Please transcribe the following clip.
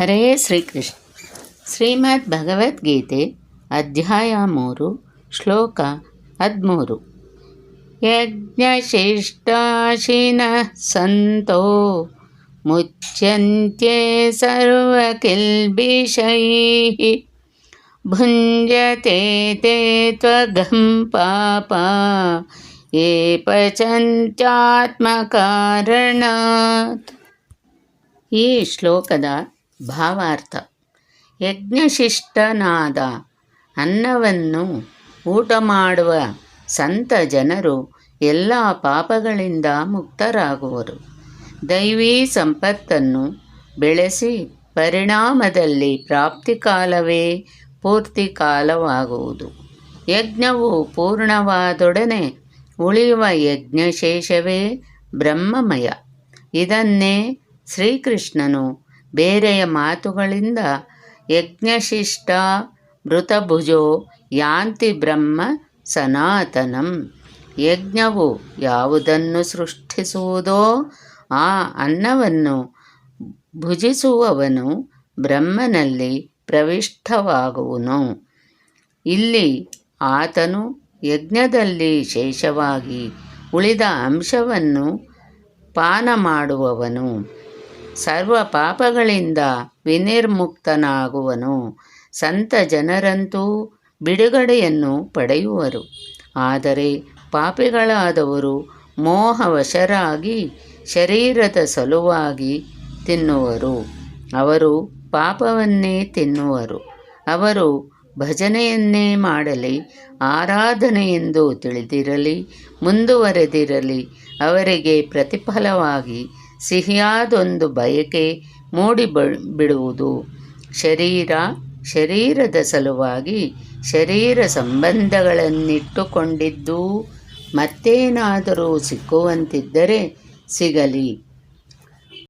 ಹರೇ ಶ್ರೀಕೃಷ್ಣ. ಶ್ರೀಮದ್ ಭಗವದ್ಗೀತೆ ಅಧ್ಯಾಯ ಮೂರು, ಶ್ಲೋಕ ಹದಿಮೂರು. ಯಜ್ಞಶಿಷ್ಟಾಶಿನ ಸಂತೋ, ಮುಚ್ಯಂತ್ಯೆ ಸರ್ವಕಿಲ್ಬಿಷೈ. ಭುಂಜತೆ ತೇ ತ್ವಗಂ ಪಾಪ ಯೇ ಪಚಂತ್ಯಾತ್ಮಕಾರಣಾತ್. ಈ ಶ್ಲೋಕದ ಭಾವಾರ್ಥ. ಯಜ್ಞಶಿಷ್ಟನಾದ ಅನ್ನವನ್ನು ಊಟ ಮಾಡುವ ಸಂತ ಜನರು ಎಲ್ಲ ಪಾಪಗಳಿಂದ ಮುಕ್ತರಾಗುವರು. ದೈವೀ ಸಂಪತ್ತನ್ನು ಬೆಳೆಸಿ ಪರಿಣಾಮದಲ್ಲಿ ಪ್ರಾಪ್ತಿ ಕಾಲವೇ ಪೂರ್ತಿ ಕಾಲವಾಗುವುದು. ಯಜ್ಞವು ಪೂರ್ಣವಾದೊಡನೆ ಉಳಿಯುವ ಯಜ್ಞಶೇಷವೇ ಬ್ರಹ್ಮಮಯ. ಇದನ್ನೇ ಶ್ರೀಕೃಷ್ಣನು ಬೇರೆಯ ಮಾತುಗಳಿಂದ ಯಜ್ಞಶಿಷ್ಟ ಮೃತಭುಜೋ ಯಾಂತಿ ಬ್ರಹ್ಮ ಸನಾತನಂ. ಯಜ್ಞವು ಯಾವುದನ್ನು ಸೃಷ್ಟಿಸುವುದೋ ಆ ಅನ್ನವನ್ನು ಭುಜಿಸುವವನು ಬ್ರಹ್ಮನಲ್ಲಿ ಪ್ರವಿಷ್ಠವಾಗುವನು ಇಲ್ಲಿ ಆತನು ಯಜ್ಞದಲ್ಲಿ ಶೇಷವಾಗಿ ಉಳಿದ ಅಂಶವನ್ನು ಪಾನ ಮಾಡುವವನು ಸರ್ವ ಪಾಪಗಳಿಂದ ವಿನಿರ್ಮುಕ್ತನಾಗುವನು. ಸಂತ ಜನರಂತೂ ಬಿಡುಗಡೆಯನ್ನು ಪಡೆಯುವರು. ಆದರೆ ಪಾಪಿಗಳಾದವರು ಮೋಹವಶರಾಗಿ ಶರೀರದ ಸಲುವಾಗಿ ತಿನ್ನುವರು. ಅವರು ಪಾಪವನ್ನೇ ತಿನ್ನುವರು. ಅವರು ಭಜನೆಯನ್ನೇ ಮಾಡಲಿ, ಆರಾಧನೆಯೆಂದು ತಿಳಿದಿರಲಿ, ಮುಂದುವರೆದಿರಲಿ, ಅವರಿಗೆ ಪ್ರತಿಫಲವಾಗಿ ಸಿಹಿಯಾದೊಂದು ಬಯಕೆ ಮೂಡಿ ಬಿಡುವುದು. ಶರೀರ, ಶರೀರದ ಸಲುವಾಗಿ ಶರೀರ ಸಂಬಂಧಗಳನ್ನಿಟ್ಟುಕೊಂಡಿದ್ದು ಮತ್ತೇನಾದರೂ ಸಿಕ್ಕುವಂತಿದ್ದರೆ ಸಿಗಲಿ.